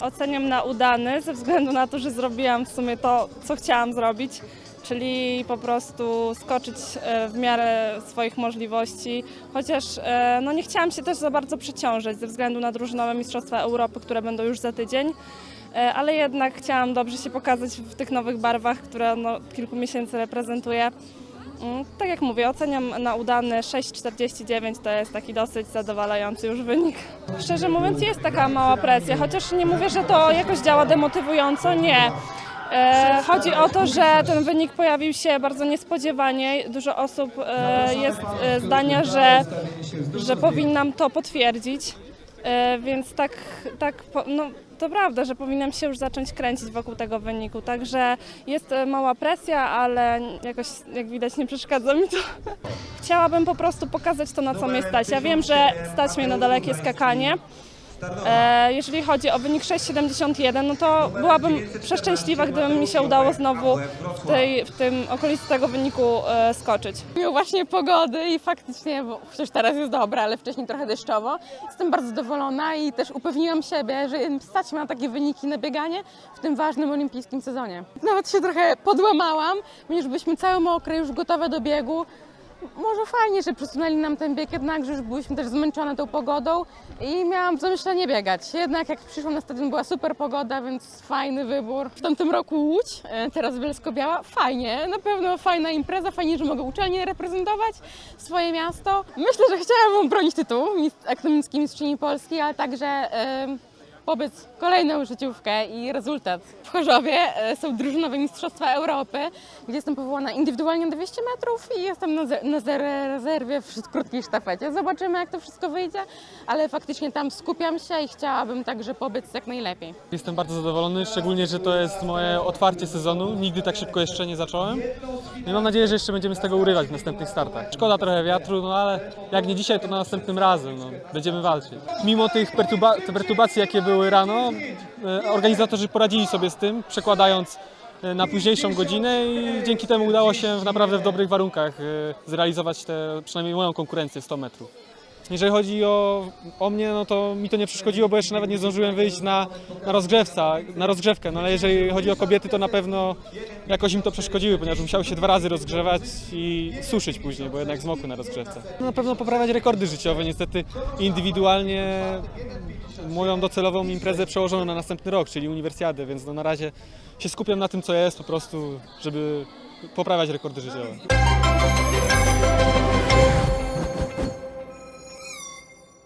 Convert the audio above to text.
oceniam na udany, ze względu na to, że zrobiłam w sumie to, co chciałam zrobić, czyli po prostu skoczyć e, w miarę swoich możliwości, chociaż e, no nie chciałam się też za bardzo przeciążać ze względu na drużynowe Mistrzostwa Europy, które będą już za tydzień. E, Ale jednak chciałam dobrze się pokazać w tych nowych barwach, które no, kilku miesięcy reprezentuję. Mm, Tak jak mówię, oceniam na udany 6,49 to jest taki dosyć zadowalający już wynik. Szczerze mówiąc jest taka mała presja, chociaż nie mówię, że to jakoś działa demotywująco, nie. E, chodzi o to, że ten wynik pojawił się bardzo niespodziewanie. Dużo osób e, jest e, zdania, że, że powinnam to potwierdzić. E, więc tak, tak no, to prawda, że powinnam się już zacząć kręcić wokół tego wyniku. Także jest e, mała presja, ale jakoś jak widać nie przeszkadza mi to. Chciałabym po prostu pokazać to, na co mnie stać. Ja wiem, że stać mnie na dalekie skakanie. E, jeżeli chodzi o wynik 6,71, no to byłabym przeszczęśliwa, gdyby mi się udało znowu w, tej, w tym okolicy tego wyniku e, skoczyć. Mimo właśnie pogody i faktycznie, bo teraz jest dobra, ale wcześniej trochę deszczowo, jestem bardzo zadowolona i też upewniłam siebie, że stać na takie wyniki na bieganie w tym ważnym olimpijskim sezonie. Nawet się trochę podłamałam, ponieważ byliśmy całe mokre, już gotowe do biegu. Może fajnie, że przesunęli nam ten bieg, jednakże już byliśmy też zmęczone tą pogodą i miałam w zamyśle nie biegać. Jednak jak przyszłam na stadion była super pogoda, więc fajny wybór. W tamtym roku Łódź, e, teraz Bielsko-Biała, fajnie, na pewno fajna impreza, fajnie, że mogę uczelnię reprezentować, swoje miasto. Myślę, że chciałabym bronić tytułu akademickiej mistrzyni Polski, ale także e, pobyt kolejną życiówkę i rezultat. W Chorzowie e, są drużynowe Mistrzostwa Europy, gdzie jestem powołana indywidualnie na 200 metrów i jestem na, na rezerwie w krótkiej sztafecie. Zobaczymy, jak to wszystko wyjdzie, ale faktycznie tam skupiam się i chciałabym także pobyt jak najlepiej. Jestem bardzo zadowolony, szczególnie, że to jest moje otwarcie sezonu. Nigdy tak szybko jeszcze nie zacząłem. I mam nadzieję, że jeszcze będziemy z tego urywać w następnych startach. Szkoda trochę wiatru, no ale jak nie dzisiaj, to na następnym razem. No, będziemy walczyć. Mimo tych perturbacji, jakie były rano, e, organizatorzy poradzili sobie z tym, przekładając e, na późniejszą godzinę i dzięki temu udało się w naprawdę w dobrych warunkach e, zrealizować te, przynajmniej moją konkurencję 100 metrów. Jeżeli chodzi o, o mnie, no to mi to nie przeszkodziło, bo jeszcze nawet nie zdążyłem wyjść na, na, rozgrzewca, na rozgrzewkę. No ale jeżeli chodzi o kobiety, to na pewno jakoś im to przeszkodziły, ponieważ musiały się dwa razy rozgrzewać i suszyć później, bo jednak zmokły na rozgrzewce. No, na pewno poprawiać rekordy życiowe. Niestety indywidualnie moją docelową imprezę przełożono na następny rok, czyli uniwersjadę, więc no na razie się skupiam na tym, co jest po prostu, żeby poprawiać rekordy życiowe.